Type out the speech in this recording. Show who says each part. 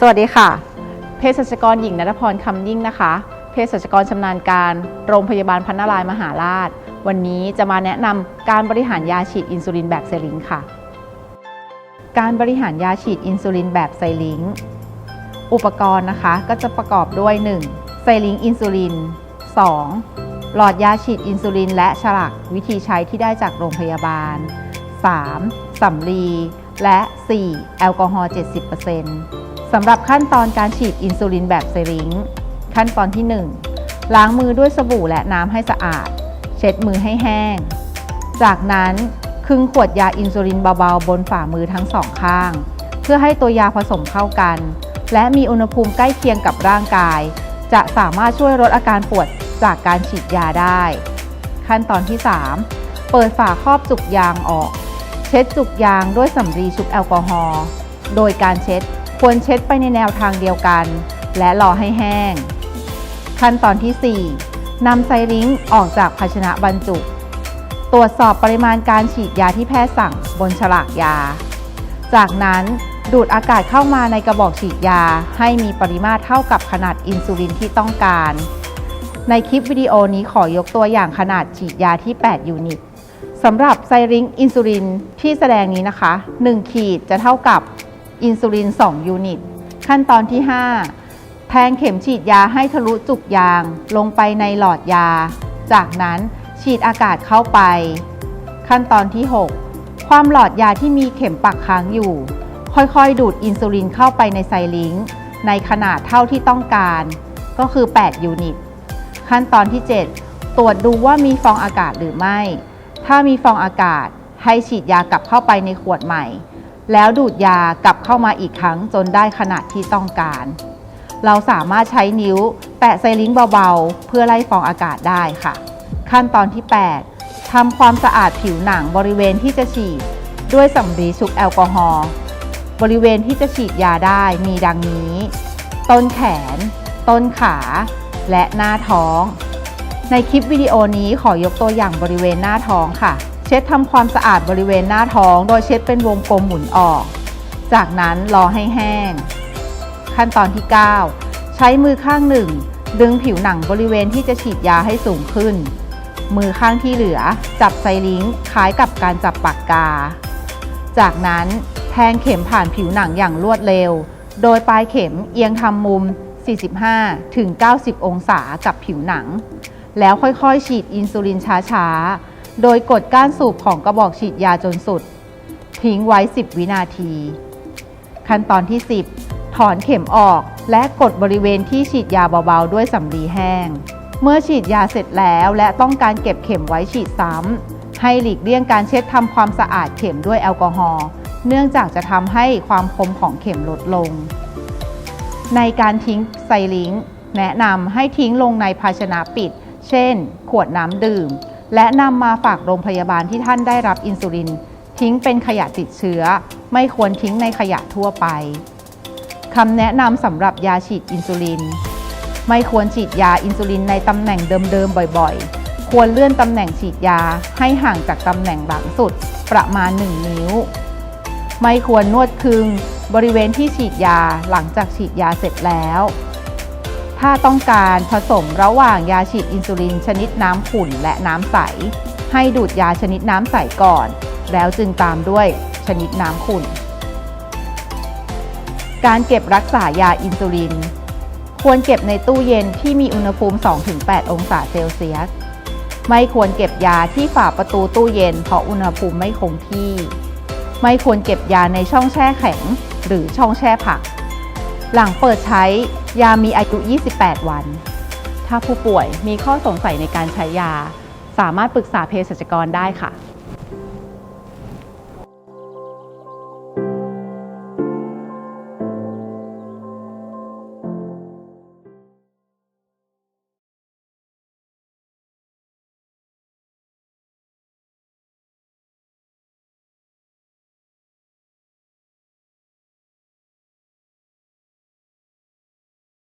Speaker 1: สวัสดีค่ะเภสัชกรหญิงนัทพรคำยิ่งนะคะเภสัชกรชำนาญการ โรงพยาบาลพันนารายมหาราช วันนี้จะมาแนะนำการบริหารยาฉีดอินซูลินแบบไซลิงค์ค่ะ การบริหารยาฉีดอินซูลินแบบไซลิงค์อุปกรณ์นะคะก็จะประกอบด้วย 1. ไซลิงค์อินซูลิน 2. หลอดยาฉีดอินซูลิน และฉลากวิธีใช้ที่ได้จากโรงพยาบาล 3. สำลี และ 4. แอลกอฮอล์70% สำหรับขั้นตอนการฉีดอินซูลินแบบไซริงขั้นตอนที่ 1 ล้างมือด้วยสบู่และน้ำให้สะอาด เช็ดมือให้แห้ง จากนั้นคึงขวดยาอินซูลินเบาๆ บนฝ่ามือทั้งสองข้าง เพื่อให้ตัวยาผสมเข้ากัน และมีอุณหภูมิใกล้เคียงกับร่างกาย จะสามารถช่วยลดอาการปวดจากการฉีดยาได้ ขั้นตอนที่ 3 เปิดฝาครอบจุกยางออก เช็ดจุกยางด้วยสำลีชุบแอลกอฮอล์โดยการเช็ด ควรเช็ดไปในแนวทางเดียวกัน และรอให้แห้ง ขั้นตอนที่ 4นำไซริงค์ออกจากภาชนะบรรจุ ตรวจสอบปริมาณการฉีดยาที่แพทย์สั่งบนฉลากยา จากนั้นดูดอากาศเข้ามาในกระบอกฉีดยาให้มีปริมาตรเท่ากับขนาดอินซูลินที่ต้องการ ในคลิปวิดีโอนี้ขอยกตัวอย่างขนาดฉีดยาที่ 8 ยูนิตสำหรับไซริงอินซูลินที่แสดงนี้นะคะ 1 ขีดจะเท่ากับ อินซูลิน 2 ยูนิต ขั้นตอนที่ 5 แทงเข็มฉีดยาให้ทะลุจุกยาง ลงไปในหลอดยา จากนั้นฉีดอากาศเข้าไป ขั้นตอนที่ 6 ความหลอดยาที่มีเข็มปักค้างอยู่ ค่อยๆ ดูดอินซูลินเข้าไปในไซลิงค์ในขนาดเท่าที่ต้องการ ก็คือ 8 ยูนิต ขั้นตอนที่ 7 ตรวจดูว่ามีฟองอากาศหรือไม่ ถ้ามีฟองอากาศให้ฉีดยากลับเข้าไปในขวดใหม่ แล้วดูดยากลับเข้ามาอีกครั้งจนได้ขนาดที่ต้องการ เราสามารถใช้นิ้วแตะไซลิงเบาๆ เพื่อไล่ฟองอากาศได้ค่ะ ขั้นตอนที่ 8ทำความสะอาดผิวหนังบริเวณที่จะฉีด ด้วยสำลีชุบแอลกอฮอล์บริเวณที่จะฉีดยาได้มีดังนี้ ต้นแขน ต้นขา และหน้าท้อง ในคลิปวิดีโอนี้ขอยกตัวอย่างบริเวณหน้าท้องค่ะ เช็ดทำความสะอาดบริเวณหน้าท้อง โดยเช็ดเป็นวงกลมหมุนออก จากนั้นรอให้แห้ง ขั้นตอนที่ 9 ใช้มือข้างหนึ่ง ดึงผิวหนังบริเวณที่จะฉีดยาให้สูงขึ้น มือข้างที่เหลือ จับไซลิงค์คล้ายกับการจับปากกา จากนั้นแทงเข็มผ่านผิวหนังอย่างรวดเร็ว โดยปลายเข็มเอียงทำมุม 45ถึง90 องศากับผิวหนัง แล้วค่อยๆ ฉีดอินซูลินช้าๆ โดยกดก้านสูบของกระบอกฉีดยาจนสุด ทิ้งไว้ 10 วินาที ขั้นตอนที่ 10 ถอนเข็มออกและกดบริเวณที่ฉีดยาเบาๆ ด้วยสำลีแห้ง เมื่อฉีดยาเสร็จแล้วและต้องการเก็บเข็มไว้ฉีดซ้ำ ให้หลีกเลี่ยงการเช็ดทำความสะอาดเข็มด้วยแอลกอฮอล์ เนื่องจากจะทำให้ความคมของเข็มลดลง ในการทิ้งไซลิงแนะนำให้ทิ้งลงในภาชนะปิด เช่น ขวดน้ำดื่ม และนำมาฝากโรงพยาบาลที่ท่านได้รับอินซูลิน ทิ้งเป็นขยะติดเชื้อ ไม่ควรทิ้งในขยะทั่วไปคำแนะนำสำหรับยาฉีดอินซูลิน ไม่ควรฉีดยาอินซูลินในตำแหน่งเดิมๆบ่อยๆ ควรเลื่อนตำแหน่งฉีดยาให้ห่างจากตำแหน่งหลังสุดประมาณ 1 นิ้ว ไม่ควรนวดคึงบริเวณที่ฉีดยาหลังจากฉีดยาเสร็จแล้ว ถ้าต้องการผสมระหว่างยาฉีดอินซูลินชนิดน้ำขุ่นและน้ำใส ให้ดูดยาชนิดน้ำใสก่อน แล้วจึงตามด้วยชนิดน้ำขุ่น การเก็บรักษายาอินซูลิน ควรเก็บในตู้เย็นที่มีอุณหภูมิ 2-8 องศาเซลเซียส ไม่ควรเก็บยาที่ฝาประตูตู้เย็น เพราะอุณหภูมิไม่คงที่ ไม่ควรเก็บยาในช่องแช่แข็ง หรือช่องแช่ผัก หลังเปิดใช้ ยามีอายุ 28 วัน ถ้าผู้ป่วยมีข้อสงสัยในการใช้ยา สามารถปรึกษาเภสัชกรได้ค่ะ